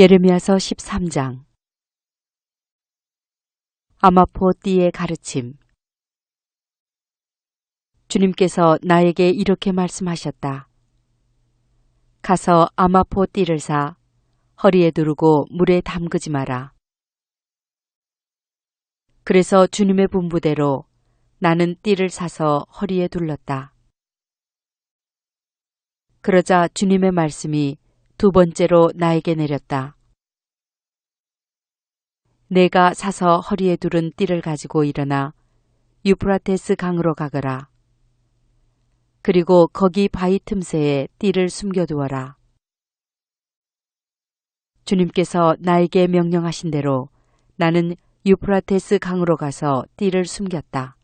예레미야서 13장 아마포 띠의 가르침 주님께서 나에게 이렇게 말씀하셨다. 가서 아마포 띠를 사 허리에 두르고 물에 담그지 마라. 그래서 주님의 분부대로 나는 띠를 사서 허리에 둘렀다. 그러자 주님의 말씀이 두 번째로 나에게 내렸다. 내가 사서 허리에 두른 띠를 가지고 일어나 유프라테스 강으로 가거라. 그리고 거기 바위 틈새에 띠를 숨겨두어라. 주님께서 나에게 명령하신 대로 나는 유프라테스 강으로 가서 띠를 숨겼다.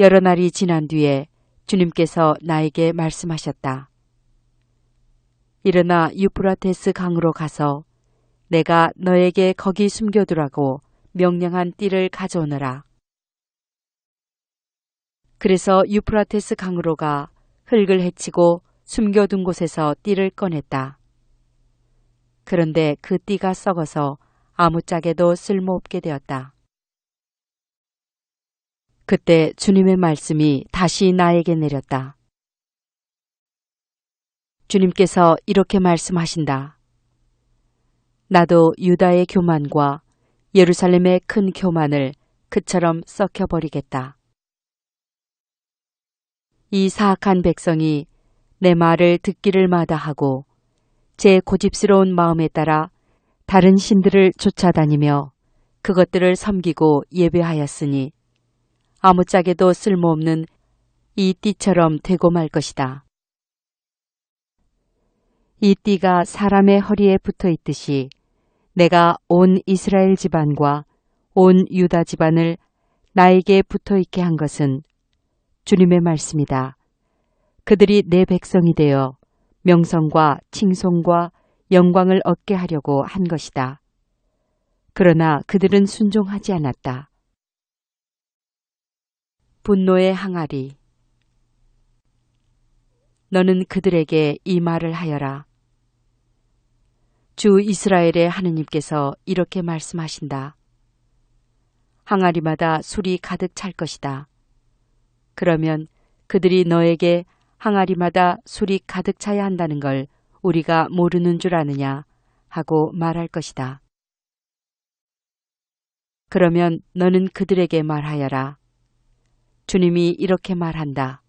여러 날이 지난 뒤에 주님께서 나에게 말씀하셨다. 일어나 유프라테스 강으로 가서 내가 너에게 거기 숨겨두라고 명령한 띠를 가져오너라. 그래서 유프라테스 강으로 가 흙을 헤치고 숨겨둔 곳에서 띠를 꺼냈다. 그런데 그 띠가 썩어서 아무짝에도 쓸모없게 되었다. 그때 주님의 말씀이 다시 나에게 내렸다. 주님께서 이렇게 말씀하신다. 나도 유다의 교만과 예루살렘의 큰 교만을 그처럼 썩혀버리겠다. 이 사악한 백성이 내 말을 듣기를 마다하고 제 고집스러운 마음에 따라 다른 신들을 쫓아다니며 그것들을 섬기고 예배하였으니 아무짝에도 쓸모없는 이 띠처럼 되고 말 것이다. 이 띠가 사람의 허리에 붙어 있듯이 내가 온 이스라엘 집안과 온 유다 집안을 나에게 붙어 있게 한 것은 주님의 말씀이다. 그들이 내 백성이 되어 명성과 칭송과 영광을 얻게 하려고 한 것이다. 그러나 그들은 순종하지 않았다. 분노의 항아리 너는 그들에게 이 말을 하여라. 주 이스라엘의 하느님께서 이렇게 말씀하신다. 항아리마다 술이 가득 찰 것이다. 그러면 그들이 너에게 항아리마다 술이 가득 차야 한다는 걸 우리가 모르는 줄 아느냐 하고 말할 것이다. 그러면 너는 그들에게 말하여라. 주님이 이렇게 말한다.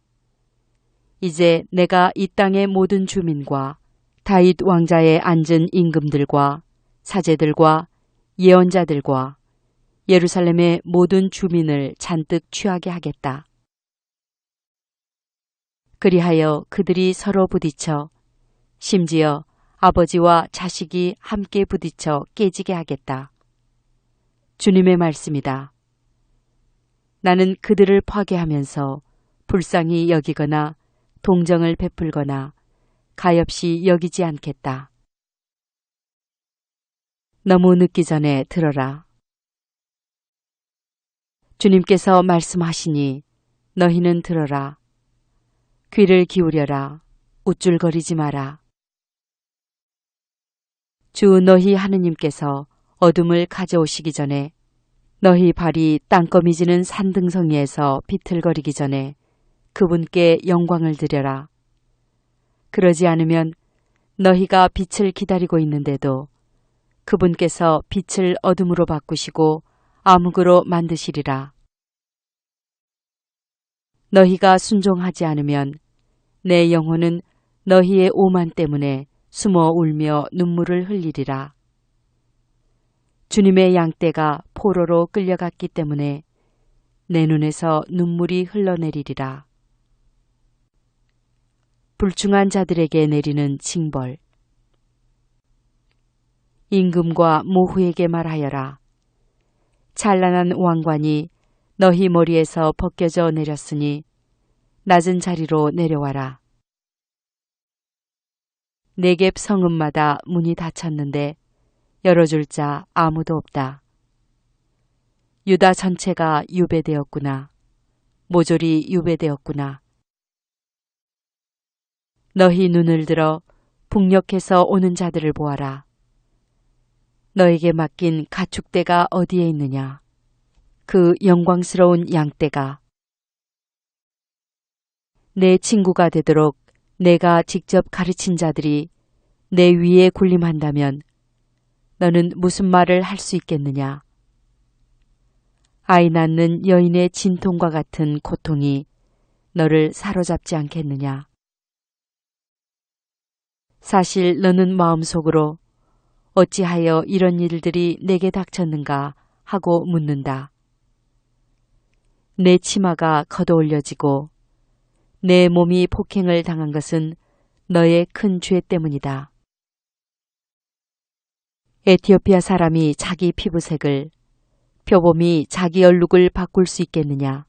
이제 내가 이 땅의 모든 주민과 다윗 왕자에 앉은 임금들과 사제들과 예언자들과 예루살렘의 모든 주민을 잔뜩 취하게 하겠다. 그리하여 그들이 서로 부딪혀 심지어 아버지와 자식이 함께 부딪혀 깨지게 하겠다. 주님의 말씀이다. 나는 그들을 파괴하면서 불쌍히 여기거나 동정을 베풀거나 가엾이 여기지 않겠다. 너무 늦기 전에 들어라. 주님께서 말씀하시니 너희는 들어라. 귀를 기울여라. 우쭐거리지 마라. 주 너희 하느님께서 어둠을 가져오시기 전에 너희 발이 땅거미지는 산등성이에서 비틀거리기 전에 그분께 영광을 드려라. 그러지 않으면 너희가 빛을 기다리고 있는데도 그분께서 빛을 어둠으로 바꾸시고 암흑으로 만드시리라. 너희가 순종하지 않으면 내 영혼은 너희의 오만 때문에 숨어 울며 눈물을 흘리리라. 주님의 양떼가 포로로 끌려갔기 때문에 내 눈에서 눈물이 흘러내리리라. 불충한 자들에게 내리는 징벌. 임금과 모후에게 말하여라. 찬란한 왕관이 너희 머리에서 벗겨져 내렸으니 낮은 자리로 내려와라. 내갭 성읍마다 문이 닫혔는데 열어줄 자 아무도 없다. 유다 전체가 유배되었구나. 모조리 유배되었구나. 너희 눈을 들어 북녘에서 오는 자들을 보아라. 너에게 맡긴 가축대가 어디에 있느냐? 그 영광스러운 양떼가 내 친구가 되도록 내가 직접 가르친 자들이 내 위에 군림한다면 너는 무슨 말을 할 수 있겠느냐? 아이 낳는 여인의 진통과 같은 고통이 너를 사로잡지 않겠느냐? 사실 너는 마음속으로 어찌하여 이런 일들이 내게 닥쳤는가 하고 묻는다. 내 치마가 걷어올려지고 내 몸이 폭행을 당한 것은 너의 큰 죄 때문이다. 에티오피아 사람이 자기 피부색을 표범이 자기 얼룩을 바꿀 수 있겠느냐?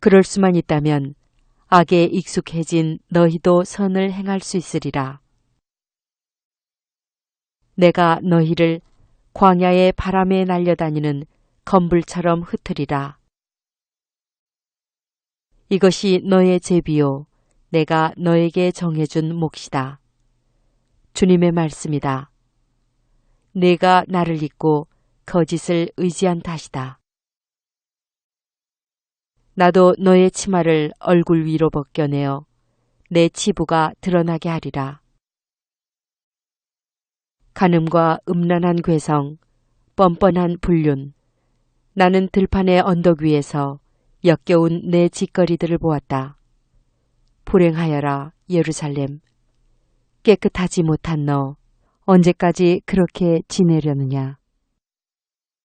그럴 수만 있다면 악에 익숙해진 너희도 선을 행할 수 있으리라. 내가 너희를 광야의 바람에 날려다니는 건불처럼 흩으리라. 이것이 너의 제비요. 내가 너에게 정해준 몫이다. 주님의 말씀이다. 내가 나를 잊고 거짓을 의지한 탓이다. 나도 너의 치마를 얼굴 위로 벗겨내어 내 치부가 드러나게 하리라. 간음과 음란한 괴성, 뻔뻔한 불륜, 나는 들판의 언덕 위에서 역겨운 내 짓거리들을 보았다. 불행하여라, 예루살렘. 깨끗하지 못한 너, 언제까지 그렇게 지내려느냐.